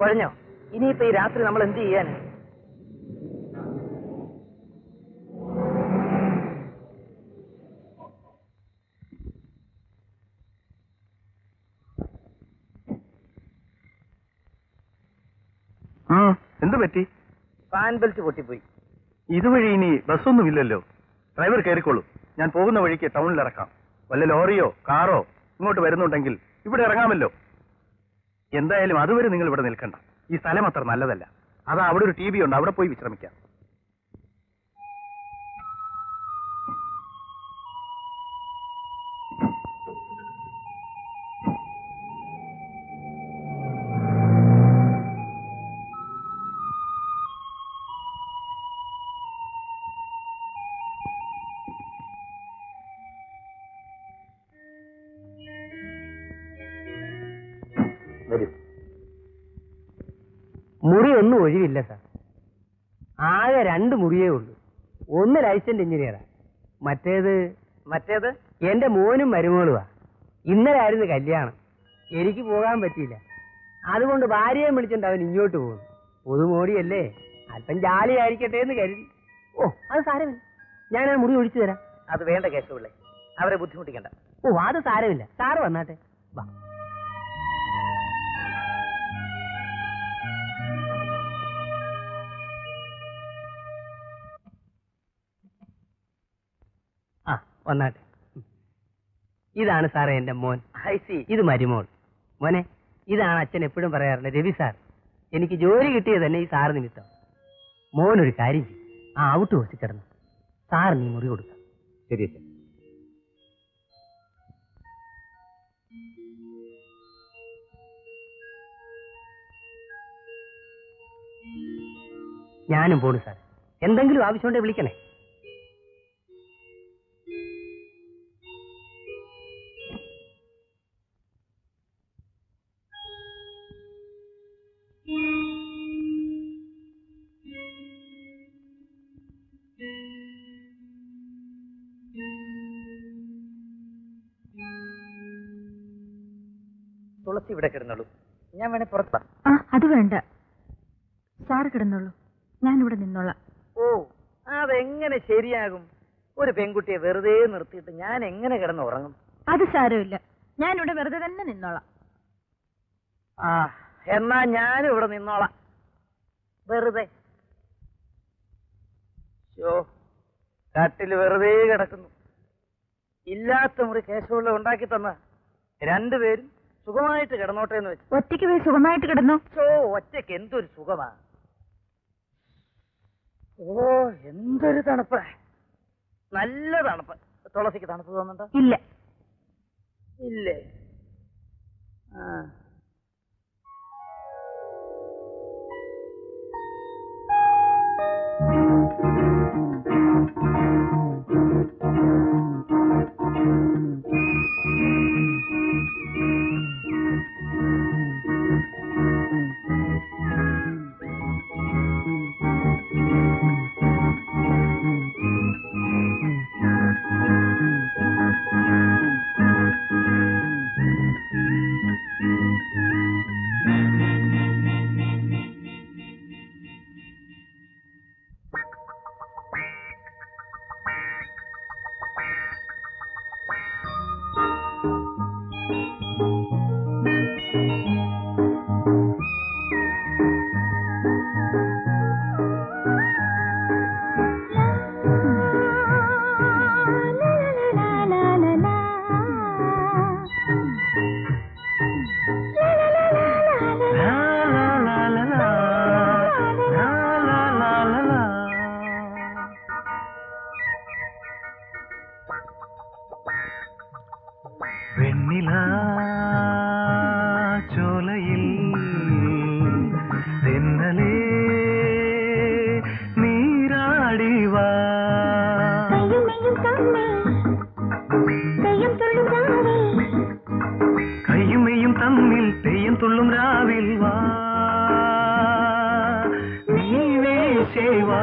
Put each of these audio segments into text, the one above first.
കുഴഞ്ഞോ? ഇനിയിപ്പോ ഈ രാത്രി നമ്മൾ എന്ത് ചെയ്യാൻ? എന്ത് പറ്റി? ഫാൻ ബെൽറ്റ് പൊട്ടിപ്പോയി. ഇതുവഴി ഇനി ബസ്സൊന്നും ഇല്ലല്ലോ. ഡ്രൈവർ കയറിക്കോളൂ ഞാൻ പോകുന്ന വഴിക്ക് ടൗണിൽ ഇറക്കാം. വല്ല ലോറിയോ കാറോ ഇങ്ങോട്ട് വരുന്നുണ്ടെങ്കിൽ ഇവിടെ ഇറങ്ങാമല്ലോ. എന്തായാലും അതുവരെ നിങ്ങൾ ഇവിടെ നിൽക്കണ്ട. ഈ സ്ഥലം അത്ര നല്ലതല്ല. അതാ അവിടെ ഒരു ടി ഉണ്ട്. അവിടെ പോയി വിശ്രമിക്കാം. ഒന്നും ഒഴിവില്ല സാർ. ആകെ രണ്ട് മുറിയേ ഉള്ളൂ. ഒന്ന് ലൈസൻഡ് എഞ്ചിനീയറാ. മറ്റേത് മറ്റേത്? എന്റെ മോനും മരുമോളുവാ ഇന്നലെ ആയിരുന്നു കല്യാണം. എനിക്ക് പോകാൻ പറ്റിയില്ല. അതുകൊണ്ട് ഭാര്യയെ വിളിച്ചിട്ട് അവൻ ഇങ്ങോട്ട് പോകുന്നു. പുതുമോടിയല്ലേ? അല്പം ജാലിയായിരിക്കട്ടെ എന്ന് കരുതി. ഓ അത് സാരമില്ല. ഞാൻ ആ മുറി ഒഴിച്ചു തരാം. അത് വേണ്ട കേശവുള്ളേ അവരെ ബുദ്ധിമുട്ടിക്കണ്ട. ഓ അത് സാരമില്ല. സാറ് വന്നാട്ടെ. വാ. വന്നാട്ടെ. ഇതാണ് സാറേ എന്റെ മോൻ. ഇത് മരുമോൾ. മോനെ ഇതാണ് അച്ഛൻ എപ്പോഴും പറയാറുള്ളത് രവി സാർ. എനിക്ക് ജോലി കിട്ടിയത് തന്നെ ഈ സാർ നിമിത്തം. മോൻ ഒരു കാര്യം ചെയ്യും. ആ ഔട്ട് ഹോസിൽ കിടന്നു സാറിന് നീ മുറി കൊടുക്കാം. ശരി അച്ഛൻ. ഞാനും പോണു സാർ എന്തെങ്കിലും ആവശ്യമുണ്ടെങ്കിൽ വിളിക്കണേ. തുളസി ഇവിടെ കിടന്നുള്ളൂ ഞാൻ വേണേ പുറത്താ ആ അത് വേണ്ട. സാറ് കിടന്നുള്ളൂ ഇവിടെ നിന്നോളാം. ഓ അതെങ്ങനെ ശരിയാകും? ഒരു പെൺകുട്ടിയെ വെറുതെ നിർത്തിയിട്ട് ഞാൻ എങ്ങനെ കിടന്ന് ഉറങ്ങും അത് സാരമില്ല. ഞാൻ ഇവിടെ വെറുതെ തന്നെ നിന്നോളാം. ആ എന്നാ ഞാനും ഇവിടെ നിന്നോളാം. വെറുതെ. ഷോ കട്ടിൽ വെറുതെ കിടക്കുന്നു. ഇല്ലാത്ത മുറി കേശവുള്ള ഉണ്ടാക്കി തന്ന? രണ്ടുപേരും സുഖമായിട്ട് കിടന്നോട്ടെ എന്ന് വെച്ചു. ഒറ്റയ്ക്ക് പോയി സുഖമായിട്ട് കിടന്നു? ഓ ഒറ്റയ്ക്ക് എന്തൊരു സുഖമാ. ഓ എന്തൊരു തണുപ്പ്. നല്ല തണുപ്പ്. തുളസിക്ക് തണുപ്പ് തോന്നുന്നുണ്ടോ? ഇല്ല. ഇല്ലേ? ആ. வெண்ணிலா சோலையில் தென்னலே நீராடிவா கையுமையும் தம்மில் பெய்யும் துள்ளும் ராவில் வா. நீவே செய்வா.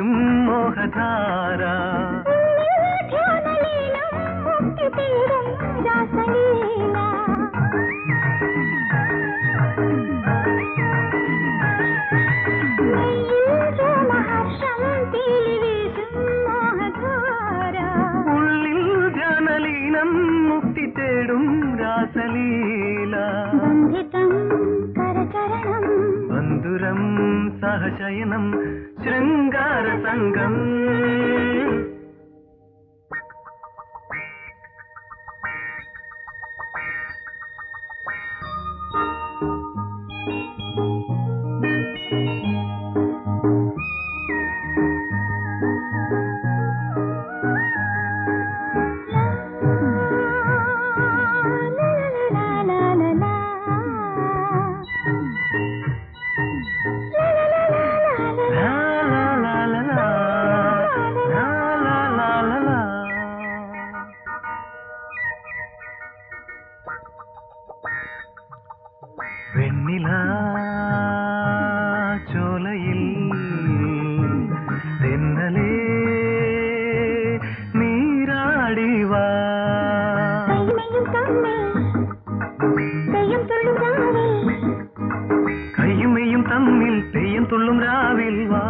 വീശും മോഹധാര. ഉള്ളിൽ ധ്യാനലീനം മുക്തി തേടും രാസലീല. ബന്ധുരം സഹശയനം श्रृंगार संगम தென்னிலா சோலையில் தென்னலே நீராடிவா கையுமையும் தம்மில் தெய்யம் துள்ளும் ராவில் வா.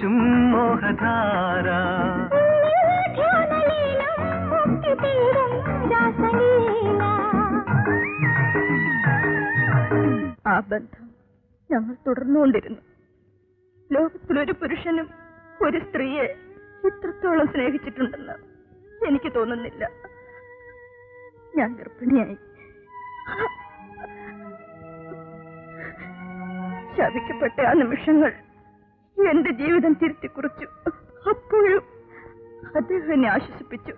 വീശും മോഹധാര. ആ ബന്ധം ഞങ്ങൾ തുടർന്നുകൊണ്ടിരുന്നു. ലോകത്തിലൊരു പുരുഷനും ഒരു സ്ത്രീയെ ഇത്രത്തോളം സ്നേഹിച്ചിട്ടുണ്ടെന്ന് എനിക്ക് തോന്നുന്നില്ല. ഞാൻ ഗർഭിണിയായി. ശപിക്കപ്പെട്ട ആ നിമിഷങ്ങൾ എന്റെ ജീവിതം തിരുത്തി കുറിച്ചു. അപ്പോഴും അദ്ദേഹം എന്നെ ആശ്വസിപ്പിച്ചു.